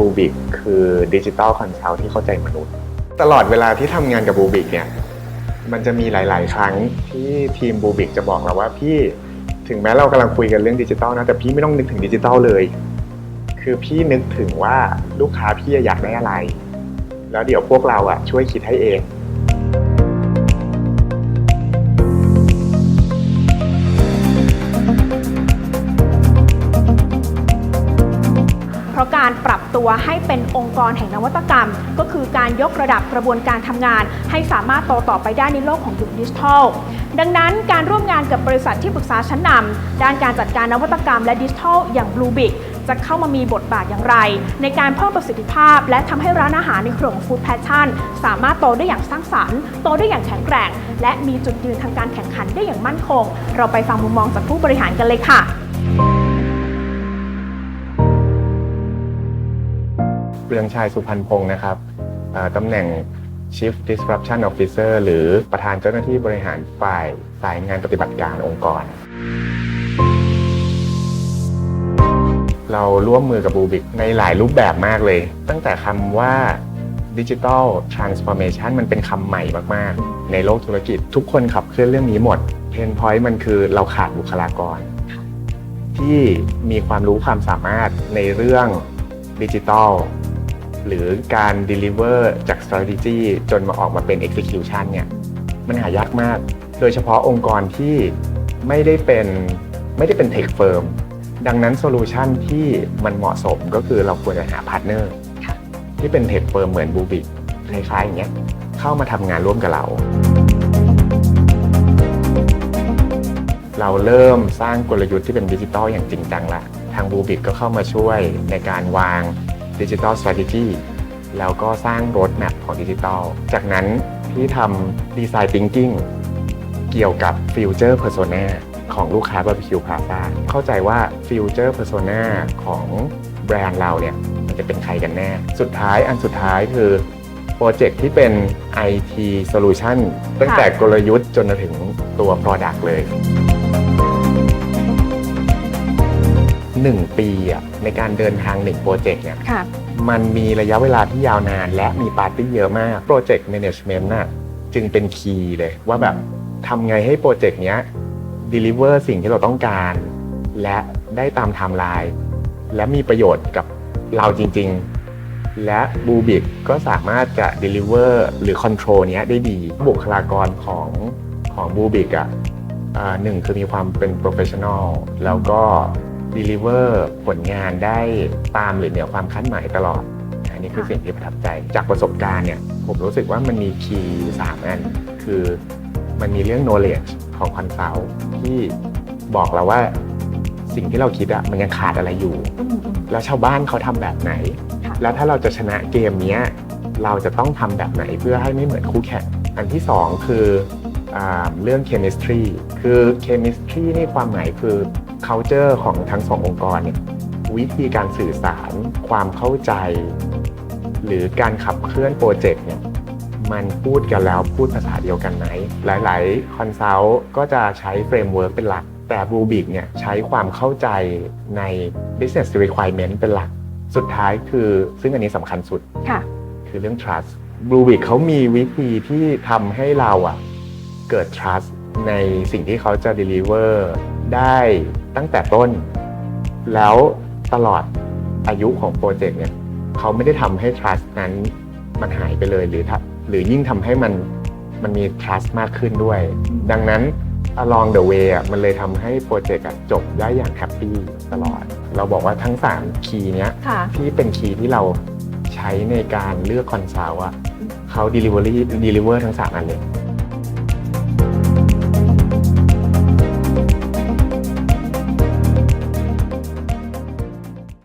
บูบิกคือดิจิตอลคอนซัลท์ที่เข้าใจมนุษย์ ตลอดเวลาที่ทำงานกับบูบิกเนี่ย มันจะมีหลาย ๆ ครั้งที่ทีมบูบิกจะบอกเราว่าพี่ถึงแม้เรากำลังคุยกันเรื่องดิจิตอลนะแต่พี่ไม่ต้องนึกถึงดิจิตอลเลย คือพี่นึกถึงว่าลูกค้าพี่อยากได้อะไร แล้วเดี๋ยวพวกเราอะช่วยคิดให้เองเพราะการปรับ ตัวให้เป็นองค์กรแห่งนวัตกรรม ก็คือการยกระดับกระบวนการทำงาน ให้สามารถโตต่อไปได้ในโลกของยุคดิจิทัล ดังนั้นการร่วมงานกับบริษัทที่ปรึกษาชั้นนำด้านการจัดการนวัตกรรมและดิจิทัลอย่าง Bluebic จะเข้ามามีบทบาทอย่างไร ในการเพิ่มประสิทธิภาพ และทำให้ร้านอาหารในเครือของ Food Passion สามารถโตได้อย่างสร้างสรรค์ โตได้อย่างแข็งแกร่ง และมีจุดยืนทางการแข่งขันได้อย่างมั่นคง เราไปฟังมุมมองจากผู้บริหารกันเลยค่ะ เรืองชัยสุพรรณพงศ์นะครับตำแหน่ง Chief Disruption Officer หรือประธานเจ้าหน้าที่บริหารฝ่ายสายงานปฏิบัติการองค์กร เราร่วมมือกับบูบิกในหลายรูปแบบมากเลย ตั้งแต่คำว่า Digital Transformation มันเป็นคำใหม่มาก ๆ ในโลกธุรกิจทุกคนขับเคลื่อนเรื่องนี้หมด เพนพอยต์มันคือเราขาดบุคลากร ที่มีความรู้ความสามารถในเรื่องดิจิทัล หรือการ deliver จาก strategy จนมาออกมาเป็น execution เนี่ยมันหายากมาก โดยเฉพาะองค์กรที่ไม่ได้เป็นไม่ได้เป็น tech firm ดังนั้นโซลูชันที่มันเหมาะสมก็คือเราควรจะหาพาร์ทเนอร์ค่ะที่เป็น tech firm เหมือนบูบิกคล้ายๆอย่างเงี้ยเข้ามาทำงานร่วมกับเรา เราเริ่มสร้างกลยุทธ์ที่เป็นดิจิทัลอย่างจริงจังละทางบูบิกก็เข้ามาช่วยในการวาง ดิจิทัล strategy แล้วก็สร้างโรดแม p ของดิจิทัล จากนั้นพี่ทำดีไซน์ thinking เกี่ยวกับฟิวเจอร์เพอร์โซนาของลูกค้าบาร์บีคิวพาซาเข้าใจว่าฟิวเจอร์เพอร์โซนาของแบรนด์เราเนี่ยมันจะเป็นใครกันแน่ สุดท้ายอันสุดท้ายคือโปรเจกต์ที่เป็น IT Solution ตั้งแต่กลยุทธ์จนมาถึงตัว Product เลย 1 ปีอะในการเดินทางหนึ่งโปรเจกต์เนี่ยค่ะ มันมีระยะเวลาที่ยาวนาน และมีปาร์ตี้เยอะมากโปรเจกต์แมネจเมนต์น่ะจึงเป็นคีย์เลยว่าแบบทำไงให้โปรเจกต์เนี้ย deliver สิ่งที่เราต้องการ และได้ตามไทม์ไลน์และมีประโยชน์กับเราจริง ๆ และบูบิกก็สามารถจะ deliver หรือ control เนี้ยได้ดีบุคลากรของของบูบิกอะอ่าหนึ่งคือมีความเป็น professional แล้วก็ deliver ผลงานได้ตามหรือเหนือความคาดหมายตลอดอันนี้คือสิ่งที่ประทับใจ จากประสบการณ์เนี่ยผมรู้สึกว่ามันมีคีย์สามอัน คือมันมีเรื่อง knowledge ของคอนซัลท์ที่บอกเราว่าสิ่งที่เราคิดอะมันยังขาดอะไรอยู่อืมอืมแล้วชาวบ้านเขาทำแบบไหนค่ะแล้วถ้าเราจะชนะเกมเนี้ยเราจะต้องทำแบบไหนเพื่อให้ไม่เหมือนคู่แข่ง อันที่สองคืออาเรื่อง chemistry คือ chemistry นี่ความหมายคือ culture ของทั้งสององค์กรเนี่ยวิธีการสื่อสารความเข้าใจ หรือการขับเคลื่อนโปรเจกต์เนี่ยมันพูดกันแล้วพูดภาษาเดียวกันไหมหลาย ๆ คอนซัลท์ก็จะใช้เฟรมเวิร์กเป็นหลัก แต่ Blue b i g เนี่ยใช้ความเข้าใจใน business requirement เป็นหลัก สุดท้ายคือซึ่งอันนี้สำคัญสุดค่ะคือเรื่อง trust Blue b i g เขามีวิธีที่ทำให้เราอะเกิด trust ในสิ่งที่เขาจะ deliver ได้ ตั้งแต่ต้น แล้วตลอดอายุของโปรเจกต์เนี่ยเขาไม่ได้ทำให้ trust นั้นมันหายไปเลยหรือถ้าหรือยิ่งทำให้มันมันมี trust มากขึ้นด้วย ดังนั้น along the way อะมันเลยทำให้โปรเจกต์อะจบได้อย่างแฮปปี้ตลอด เราบอกว่าทั้ง 3 คีย์เนี้ยค่ะที่เป็นคีย์ที่เราใช้ในการเลือกคอนซัลท์อะเขา delivery deliver ทั้ง 3 อันเลย